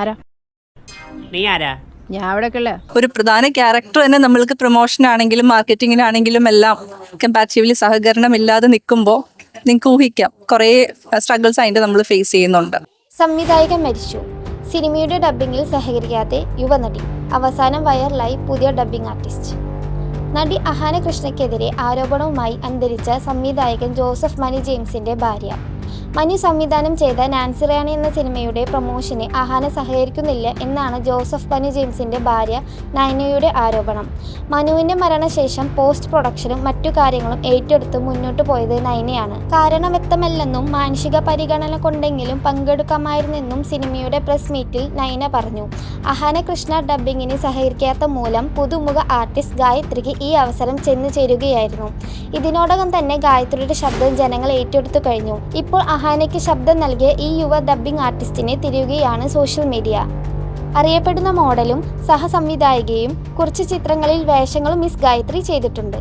ആരാ? നീ ആരാ? ഞാൻ അവിടെ ഒരു പ്രധാന ക്യാരക്ടർ തന്നെ നമ്മൾക്ക് പ്രൊമോഷൻ ആണെങ്കിലും മാർക്കറ്റിങ്ങിനാണെങ്കിലും എല്ലാം കമ്പാരിറ്റീവ്ലി സഹകരണം ഇല്ലാതെ നിൽക്കുമ്പോൾ നിങ്ങൾക്ക് ഊഹിക്കാം. കുറേ സ്ട്രഗിൾസ് അതിന്റെ നമ്മൾ ഫേസ് ചെയ്യുന്നുണ്ട്. സംവിധായകൻ മരിച്ചു. സിനിമയുടെ ഡബ്ബിങ്ങിൽ സഹകരിക്കാതെ യുവനടി. അവസാനം വൈറലായി പുതിയ ഡബ്ബിംഗ് ആർട്ടിസ്റ്റ് നടി അഹാന കൃഷ്ണയ്ക്കെതിരെ ആരോപണവുമായി അന്തരിച്ച സംവിധായകൻ ജോസഫ് മണി ജെയിംസിന്റെ ഭാര്യ. മനു സംവിധാനം ചെയ്ത നാൻസി റാണി എന്ന സിനിമയുടെ പ്രൊമോഷന് അഹാന സഹകരിക്കുന്നില്ല എന്നാണ് ജോസഫ് മനു ജെയിംസിന്റെ ഭാര്യ നൈനയുടെ ആരോപണം. മനുവിന്റെ മരണശേഷം പോസ്റ്റ് പ്രൊഡക്ഷനും മറ്റു കാര്യങ്ങളും ഏറ്റെടുത്ത് മുന്നോട്ട് പോയത് നയനയാണ്. കാരണം വ്യക്തമല്ലെന്നും മാനുഷിക പരിഗണന കൊണ്ടെങ്കിലും പങ്കെടുക്കാമായിരുന്നെന്നും സിനിമയുടെ പ്രസ് മീറ്റിൽ നൈന പറഞ്ഞു. അഹാന കൃഷ്ണ ഡബ്ബിങ്ങിന് സഹകരിക്കാത്ത മൂലം പുതുമുഖ ആർട്ടിസ്റ്റ് ഗായത്രിക്ക് ഈ അവസരം ചെന്നു ചേരുകയായിരുന്നു ഇതിനോടകം തന്നെ ഗായത്രിയുടെ ശബ്ദം ജനങ്ങൾ ഏറ്റെടുത്തു കഴിഞ്ഞു. ഇപ്പോൾ അഹാനയ്ക്ക് ശബ്ദം നൽകിയ ഈ യുവ ഡബ്ബിംഗ് ആർട്ടിസ്റ്റിനെ തിരിയുകയാണ് സോഷ്യൽ മീഡിയ. അറിയപ്പെടുന്ന മോഡലും സഹസംവിധായികയും കുറച്ച് ചിത്രങ്ങളിൽ വേഷങ്ങളും മിസ് ഗായത്രി ചെയ്തിട്ടുണ്ട്.